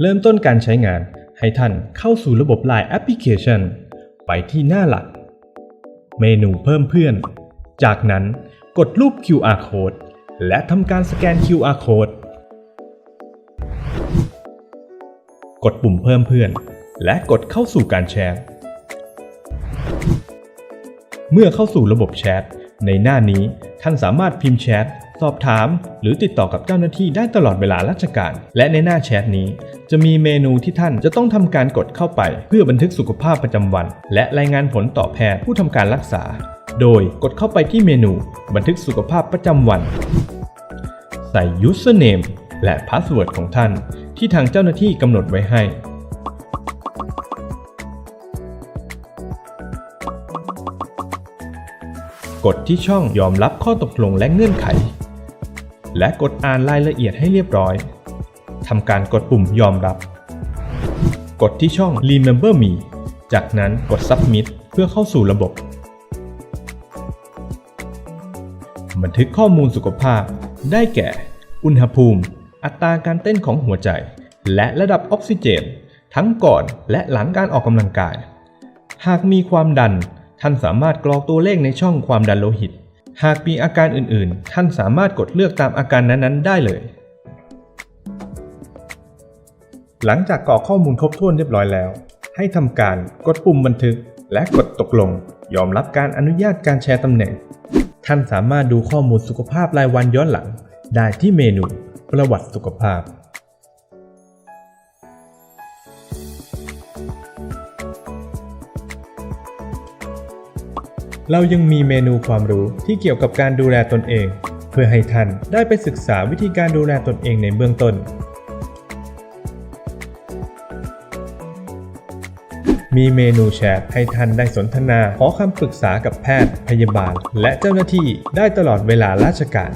เริ่มต้นการใช้งาน ให้ท่านเข้าสู่ระบบ Line Application ไปที่หน้าหลัก เมนูเพิ่มเพื่อน จากนั้นกดรูป QR Code และทำการสแกน QR Code กดปุ่มเพิ่มเพื่อน และกดเข้าสู่การแชท เมื่อเข้าสู่ระบบแชท ในหน้านี้ท่านสามารถพิมพ์แชท สอบถาม หรือติดต่อกับเจ้าหน้าที่ได้ตลอดเวลาราชการ และในหน้าแชทนี้ จะมีเมนูที่ท่านจะต้องทำการกดเข้าไป เพื่อบันทึกสุขภาพประจำวัน และรายงานผลต่อแพทย์ผู้ทำการรักษา โดยกดเข้าไปที่เมนู บันทึกสุขภาพประจำวัน ใส่ username และ password ของท่าน ที่ทางเจ้าหน้าที่กำหนดไว้ให้ กดที่ช่องยอมรับข้อตกลงและเงื่อนไข และกดอ่านรายละเอียดให้เรียบร้อยทำการกดปุ่มยอมรับ กดที่ช่อง Remember Me จากนั้นกด Submit เพื่อเข้าสู่ระบบ บันทึกข้อมูลสุขภาพ ได้แก่ อุณหภูมิ อัตราการเต้นของหัวใจ และระดับออกซิเจน ทั้งก่อนและหลังการออกกำลังกาย หากมีความดัน ท่านสามารถกรอกตัวเลขในช่องความดันโลหิต หากมีอาการอื่นๆ ท่านสามารถกดเลือกตามอาการนั้นๆ ได้เลย หลังจากกรอกข้อมูลครบถ้วนเรียบร้อยแล้ว ให้ทำการกดปุ่มบันทึก และกดตกลง ยอมรับการอนุญาตการแชร์ตำแหน่ง ท่านสามารถดูข้อมูลสุขภาพรายวันย้อนหลัง ได้ที่เมนู ประวัติสุขภาพ เรายังมีเมนูความรู้ที่เกี่ยวกับการดูแลตนเอง เพื่อให้ท่านได้ไปศึกษาวิธีการดูแลตนเองในเบื้องต้น มีเมนูแชทให้ท่านได้สนทนาขอคำปรึกษากับแพทย์ พยาบาล และเจ้าหน้าที่ได้ตลอดเวลาราชการ